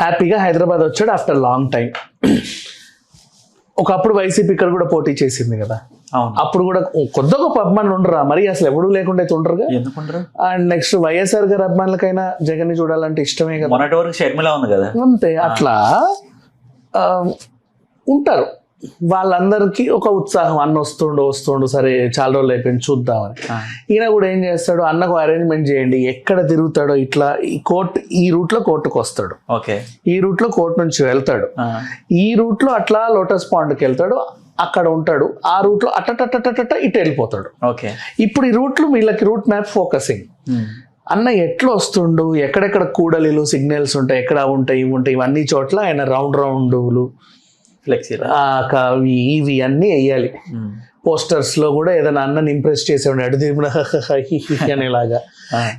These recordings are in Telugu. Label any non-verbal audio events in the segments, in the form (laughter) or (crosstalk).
హ్యాపీగా హైదరాబాద్ వచ్చాడు ఆఫ్టర్ లాంగ్ టైం. ఒకప్పుడు వైసీపీ ఇక్కడ కూడా పోటీ చేసింది కదా. అవును. అప్పుడు కూడా కొద్ది గొప్ప అభిమానులు ఉండరా? మరి అసలు ఎవడు లేకుండా అయితే ఉండరుగా అండ్ నెక్స్ట్ వైఎస్ఆర్ గారి అభిమానులకైనా జగన్ని చూడాలంటే ఇష్టమే కదా. మొన్నటి వరకు షర్మిల ఉంది కదా. అంతే అట్లా ఉంటారు. వాళ్ళందరికీ ఒక ఉత్సాహం. అన్న వస్తుండు వస్తుండు సరే చాలా రోజులు అయిపోయింది చూద్దామని. ఈయన కూడా ఏం చేస్తాడు అన్నకు అరేంజ్మెంట్ చేయండి ఎక్కడ తిరుగుతాడో ఇట్లా ఈ కోర్ట్ ఈ రూట్లో కోర్టుకు వస్తాడు. ఓకే. ఈ రూట్లో కోర్టు నుంచి వెళ్తాడు. ఈ రూట్లో అట్లా లోటస్ పాండ్కి వెళ్తాడు అక్కడ ఉంటాడు. ఆ రూట్లో అట్టటట్టట ఇటు వెళ్ళిపోతాడు. ఓకే. ఇప్పుడు ఈ రూట్లు వీళ్ళకి రూట్ మ్యాప్ ఫోకసింగ్ అన్న ఎట్లా వస్తుండు ఎక్కడెక్కడ కూడలిలు సిగ్నల్స్ ఉంటాయి ఎక్కడ ఉంటాయి ఇవి ఉంటాయి ఇవన్నీ చోట్ల ఆయన రౌండ్ రౌండ్లు క- ఇవి అన్నీ వేయాలి. పోస్టర్స్లో కూడా ఏదైనా అన్నని ఇంప్రెస్ చేసేవాడు అడు తిరుగున (laughs) అనేలాగా.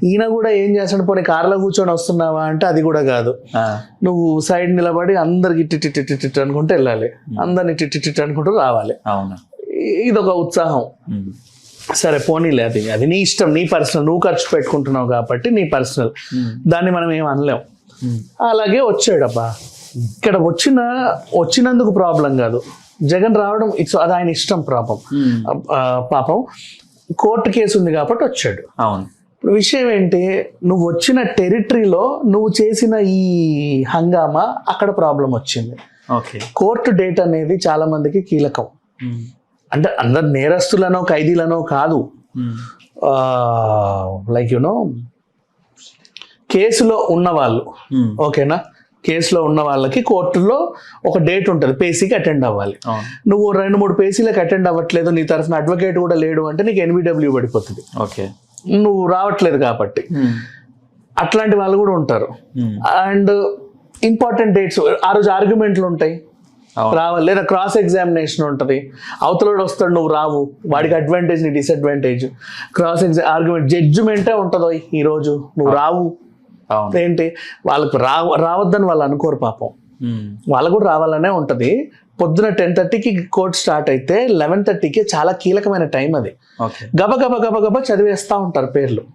ఈయన కూడా ఏం చేస్తాడు పోనీ కార్లో కూర్చొని వస్తున్నావా అంటే అది కూడా కాదు. నువ్వు సైడ్ నిలబడి అందరికి ఇట్టి అనుకుంటూ వెళ్ళాలి. అందరిని ఇట్టి అనుకుంటూ రావాలి. ఇదొక ఉత్సాహం. సరే పోనీలే అది అది నీ ఇష్టం నీ పర్సనల్ నువ్వు ఖర్చు పెట్టుకుంటున్నావు కాబట్టి నీ పర్సనల్ దాన్ని మనం ఏం అనలేం. అలాగే వచ్చాడబ్బా ఇక్కడ వచ్చిన వచ్చినందుకు ప్రాబ్లం కాదు. జగన్ రావడం ఇట్స్ అది ఆయన ఇష్టం పాపం. ఆ, పాపం కోర్టు కేసు ఉంది కాబట్టి వచ్చాడు. అవును. ఇప్పుడు విషయం ఏంటి? నువ్వు వచ్చిన టెరిటరీలో నువ్వు చేసిన ఈ హంగామా అక్కడ ప్రాబ్లం వచ్చింది. ఓకే. కోర్టు డేట్ అనేది చాలా మందికి కీలకం. ఉమ్, అంటే అందరు నేరస్తులనో ఖైదీలనో కాదు. లైక్ యునో కేసులో ఉన్న వాళ్ళు ఉమ్, ఓకేనా? కేసులో ఉన్న వాళ్ళకి కోర్టులో ఒక డేట్ ఉంటుంది పేసీకి అటెండ్ అవ్వాలి. నువ్వు రెండు మూడు పేసీలకు అటెండ్ అవ్వట్లేదు నీ తరఫున అడ్వకేట్ కూడా లేడు అంటే నీకు ఎన్బిడబ్ల్యూ పడిపోతుంది. ఓకే. నువ్వు రావట్లేదు కాబట్టి. ఉమ్, అట్లాంటి వాళ్ళు కూడా ఉంటారు. ఉమ్, అండ్ ఇంపార్టెంట్ డేట్స్ ఆ రోజు ఆర్గ్యుమెంట్లు ఉంటాయి. రావాలి. లేదా క్రాస్ ఎగ్జామినేషన్ ఉంటుంది. అవతలోడు వస్తాడు నువ్వు రావు. వాడికి అడ్వాంటేజ్ నీ డిసడ్వాంటేజ్ క్రాస్ ఎగ్జామ్ ఆర్గ్యుమెంట్ జడ్జిమెంటే ఉంటుందో ఈ రోజు. నువ్వు రావు. ఏంటి? వాళ్ళకు రా రావద్దని వాళ్ళు అనుకోరు పాపం. ఉమ్, వాళ్ళకు కూడా రావాలనే ఉంటుంది. పొద్దున టెన్ థర్టీకి కోర్ట్ స్టార్ట్ అయితే లెవెన్ థర్టీకి చాలా కీలకమైన టైం అది. గబ గబ గబ గబ చదివేస్తూ ఉంటారు పేర్లు.